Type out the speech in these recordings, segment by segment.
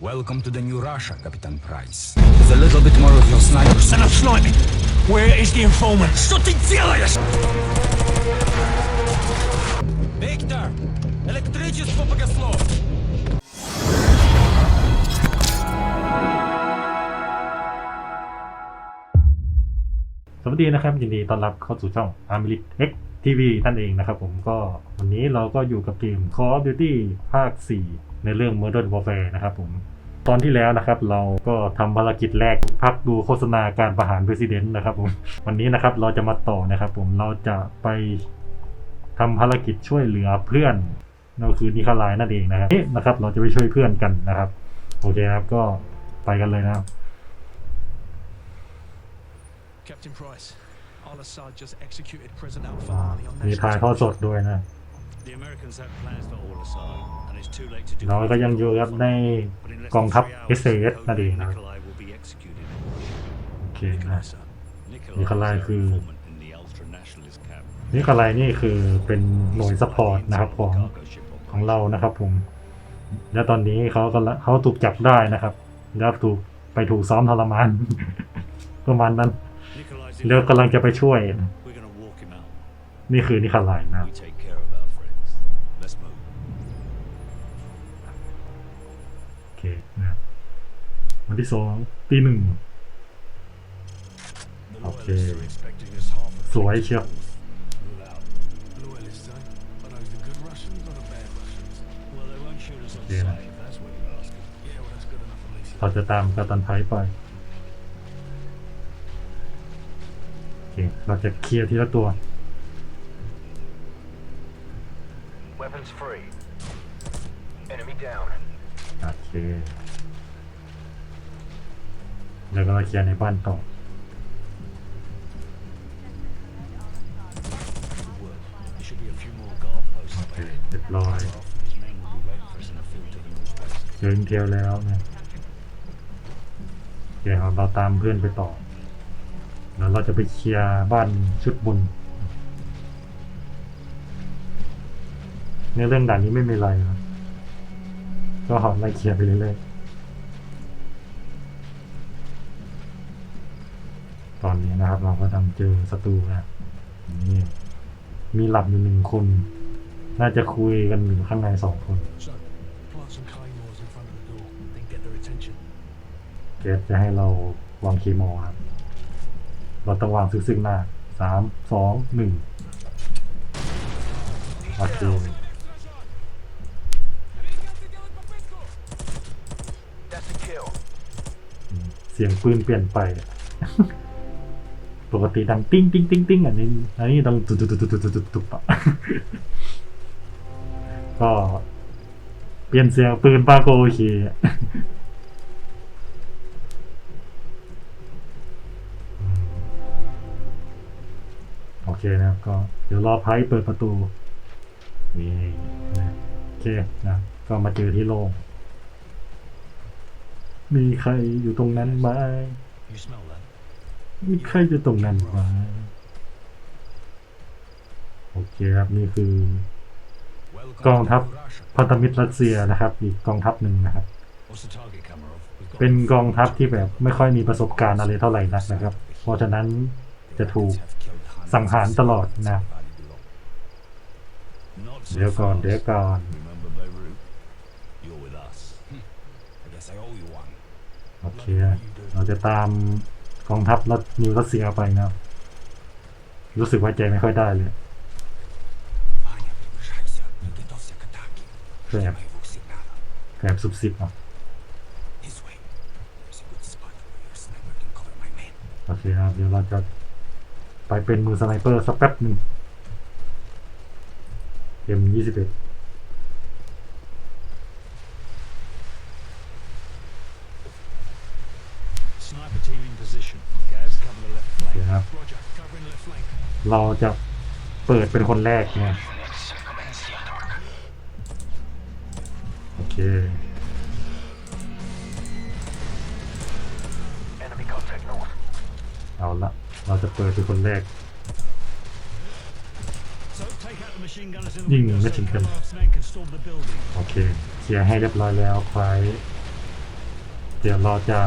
Welcome to the new Russia, Captain Price. With a little bit more of your snipers. Enough sniping! Where is the informant? Что ты делаешь? Виктор! Электричество погасло! สวัสดีนะครับ ยินดีต้อนรับเข้าสู่ช่อง a r m i l i t X TV นั่นเองนะครับผมก็วันนี้เราก็อยู่กับเกม Call of Duty ภาค 4 ในเรื่อง Modern Warfare นะครับผม ตอนที่แล้วนะครับเราก็ทำภารกิจแรกพักดูโฆษณาการประหาร President นะครับผม วันนี้นะครับเราจะมาต่อนะครับผมเราจะไปทำภารกิจช่วยเหลือเพื่อนนั่นก็คือนิคลายนั่นเองนะครับนี่นะครับ เราจะไปช่วยเพื่อนกันนะครับ โอเคครับก็ไปกันเลยนะครับ Captain Price, Al Assad just executed President Al อ่า Fahmy on มี national ถ่ายทอดสดด้วยนะ The Americans have plans for all Assad, and it's too late to do เราก็ยังอยู่ครับใน But in less กอง than ทัพ three hours, SAS นั่นเอง Cody นะครับ Nikolai will be executed. โอเคนะ Nikolai Nikolai is a คือ informant in the ultra-nationalist camp. นี่อะไรนี่คือเป็นหน่วยซัพพอร์ตนะครับของ Cargo ship ของเรานะครับผม และตอนนี้เขาก็ละเขาถูกจับได้นะครับ แล้วถูกไปถูกซ้อมทรมานประมาณนั้น Nikolai's แล้วกำลังจะไปช่วย We're gonna walk him out. นี่คือนิคลายนะ Let's move. โอเคนะวันที่สองตีหนึ่ง The Okay. loyalists are expecting us half a สวยเชียว Rule out. Loyalists, eh? Are those the good Russians or the bad Russians? Well, they won't shoot us on Yeah. sight if that's what you're asking. Yeah, well, that's good enough at least. เราจะตามกัปตันไพไปโอเคเราจะเคลียร์ทีละตัว Weapons free. Enemy down. โอเคแล้วก็มาเคลียร์ในบ้านต่อ Good work. There should be a few more guard posts โอ up เค ahead. เรียบร้อย Ralph and his men will be waiting for us in a field to the northwest. เจออินเทลแล้วนะโอเคครับเราตามเพื่อนไปต่อ แล้วเราจะไปเคลียร์บ้านชุดบุญ ในเรื่องด่านนี้ไม่มีอะไรนะก็หอไล่เคลียร์ไปเรื่อยๆตอนนี้นะครับ เราก็ทำเจอศัตรูนะนี่มีหลับอยู่หนึ่งคน น่าจะคุยกันอยู่ข้างในสองคน So, plant some claymores in front of the door, then get their attention. เกสจะให้เราวางคีโมครับ เราต้องวางซึ่งซึ่งหน้าสามสองหนึ่งโอเค That's a kill. เสียงปืนเปลี่ยนไป ปกติดังติ้งติ้งติ้งติ้งอันนี้อันนี้ดังตุบตุบตุบตุบตุบตุบตุบอะก็เปลี่ยนเสียงปืนป้าก็โอเคโอเคนะครับก็เดี๋ยวรอไพ่เปิดประตูนี่นะโอเคนะก็มาเจอที่โล่ง มีใครอยู่ตรงนั้นไหม You smell that? มีใครอยู่ตรงนั้นไหมโอเคครับนี่คือ Welcome กอง to ทัพ new Russia. พันธมิตรรัสเซียนะครับ อีกกองทัพหนึ่งนะครับ What's the target, Kamarov? We've got เป็นกองทัพที่แบบไม่ค่อยมีประสบการณ์อะไรเท่าไหร่นักนะครับ เพราะฉะนั้นจะถูก Have killed hundreds สังหารตลอดนะ of Valley below. Not so เดี๋ยวก่อน fast. เดี๋ยวก่อน Remember Beirut? You're with us. I guess I owe you one. โโอเค เราจะตามกองทัพรัสนิวรัสเซียไปนะรู้สึกว่าใจไม่ค่อยได้เลยแสบแสบสุบสิบอะโอเคครับ เดี๋ยวเราจะไปเป็นมือสไนเปอร์สักแป๊บหนึ่งเอ็มยี่สิบ Sniper team in position. Gaz, cover the left โอเค flank. ครับ Roger, covering left flank. เราจะเปิดเป็นคนแรกเนี่ยโอเค Enemy contact north. เอาละ เราจะเปิดเป็นคนแรก So take out the machine gunners in the Ding, window so machine gun. Kamarov's men can storm the building. โอเคเคลียร์ให้เรียบร้อยแล้วไฟเดี๋ยวเราจะ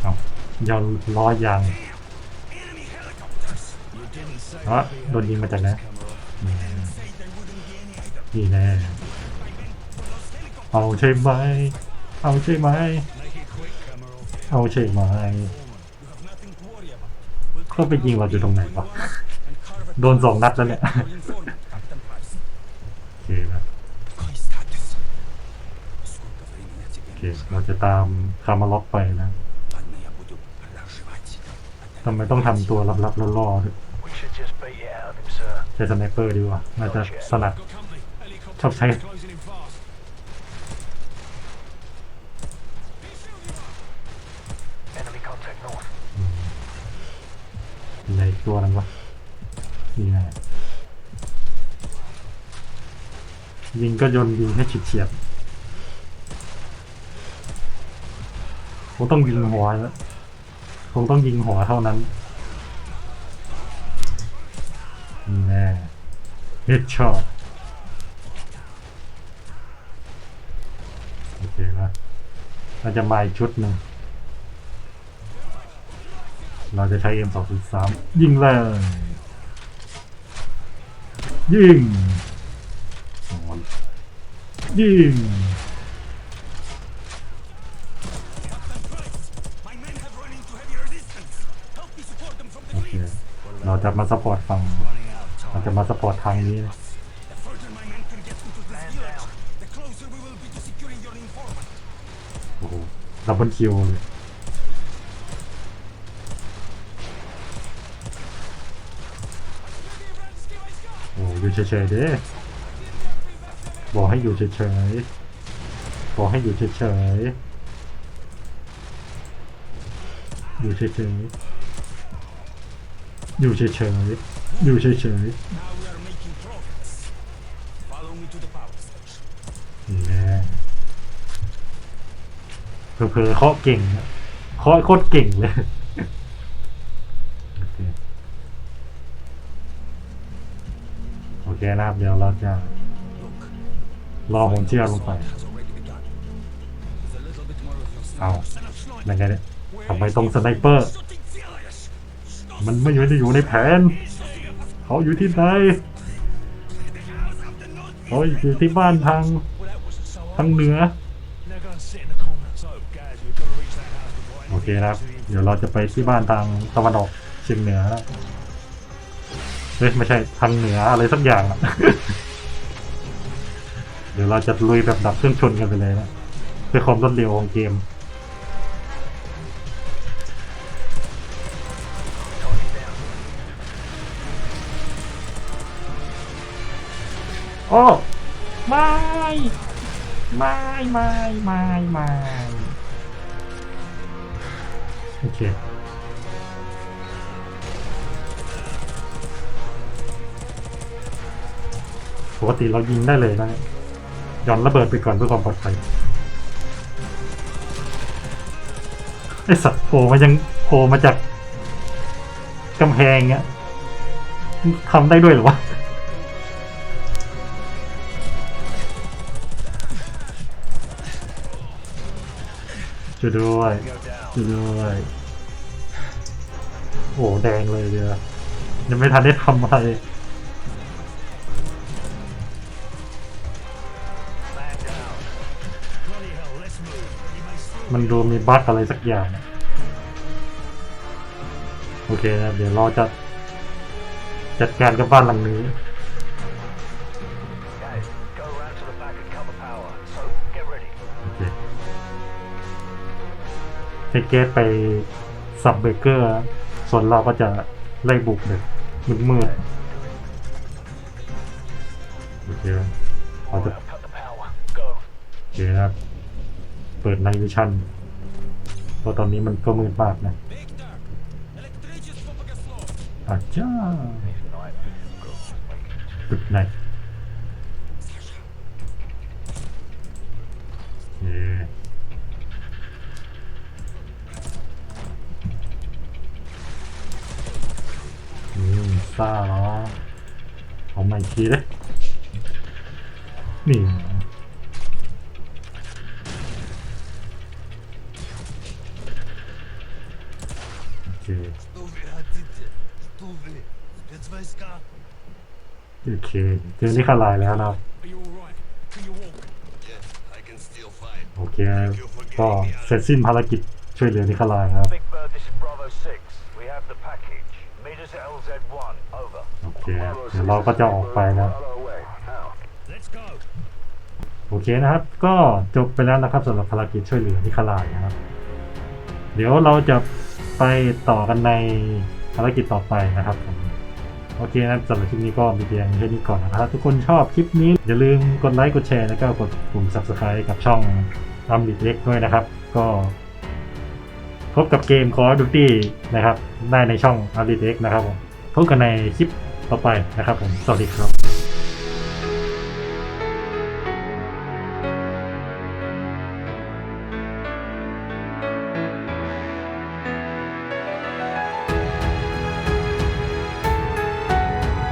เอา ยอนล้อยางอ๋โดนยิงมาจากไหนนี่แน่เอาใช่ไหมเอาใช่ไหมเอาใช่ไหมเขาไปยิงเราอยู่ตรงไหนวะโดนสองนัดแล้วเนี่ยโอเคนะโอเคเราจะตามคาร์มาล็อกไปนะ ทำไมต้องทำตัวลับๆล่อๆด้วย We should just beat it out of him, sir. ใช้สไนเปอร์ดีกว่าน่าจะสนัด Got company. Helicopter Chop say. closing in fast. 'Enemy contact north. ในตัวนั้นวะนี่ไงยิงก็โยนยิงให้ฉิดเฉียดคงต้องยิงหัวแล้วค งต้องยิงหัวเท่านั้นนี่แน่เฮดช็อตโอเคนะเราจะมาอีกชุดหนึ่งเราจะใช้ M 2 0 3 ยิงเลย ยิงโอ้ยยิง My men have run into heavy resistance. Help me support them from the โอเค trees. เราจะมาสปอร์ตฝั่งเราจะมาสปอร์ตทางนี้นะโอ้โหดับเคิวเลยโอ้อยู่เฉยๆเด้บอกให้อยู่เฉยๆบอกให้อยู่เฉยๆอยู่เฉยๆ อยู่เฉยๆ อยู่เฉยๆนี่แหลเผอเคาะเก่งเคาะโคตรเก่งเลยโอเคนะครับเดี๋ยวเราจะรอผมเชื่อลงไป เอาอะไรเนี่ยทำไมตรงสไนเปอร์ มันไม่อยู่ได้อยู่ในแผน เขาอยู่ที่ไหนเขาอยู่ที่บ้านทางทางเหนือ โอเคนะครับ เดี๋ยวเราจะไปที่บ้านทางตะวันออกเฉียงเหนือเฮ้ยไม่ใช่ทางเหนืออะไรสักอย่างอะเดี๋ยวเราจะลุยแบบดับเครื่องชนกันไปเลยนะเพื่อความรวดเร็วของเกม โอ้ไม่ไม่ไม่ไม่ไม่โอเคปกติเรายิงได้เลยนะย่อนระเบิดไปก่อนเพื่อความปลอดภัยไอสัตว์โผล่มายังโผล่มาจากกำแพงเงี้ยทำได้ด้วยหรอวะ ช่วยด้วยช่วยด้วย โอ้แดงเลยเดียวยังไม่ทันได้ทำอะไรมันดูมีบั๊กอะไรสักอย่าง โอเคนะเดี๋ยวเราจะจัดการกับบ้านหลังนี้ ให้เกสไปสับเบเกอร์ ส่วนเราก็จะไล่บุกเลยมึนเมื่อโอเคเราจะโอเคครับ เปิดไนวิชั่นเพราะตอนนี้มันก็มืดมากนะอาจจะปิดไน ทีเลย นี่โอเค Что вы хотите? Что вы? Спецвойска? โอเคเจอนิคาลายแล้วนะครับ Are you alright? Can you walk? Yes, I can still fight. โอเค ก็เสร็จสิ้นภารกิจช่วยเหลือนิคาลายครับ Big Bird, this is Bravo 6. We have the package. Meet us at LZ1. Over. โอเคเดี๋ยวเราก็จะออกไปแล้ว On our way. Out. Let's go. โอเคนะครับ ก็จบไปแล้วนะครับสำหรับภารกิจช่วยเหลือนิคลายนะครับ เดี๋ยวเราจะไปต่อกันในภารกิจต่อไปนะครับผมโอเคนะสำหรับคลิปนี้ก็มีเพียงแค่นี้ก่อนนะครับถ้าทุกคนชอบคลิปนี้ อย่าลืมกดไลค์กดแชร์แล้วก็กดปุ่ม subscribe กับช่องอัมบิดเล็กด้วยนะครับ ก็ พบกับเกม Call of Duty นะครับ ได้ในช่องอัมบิดเล็กนะครับผม พบกันในคลิปต่อไปนะครับผม สวัสดีครับ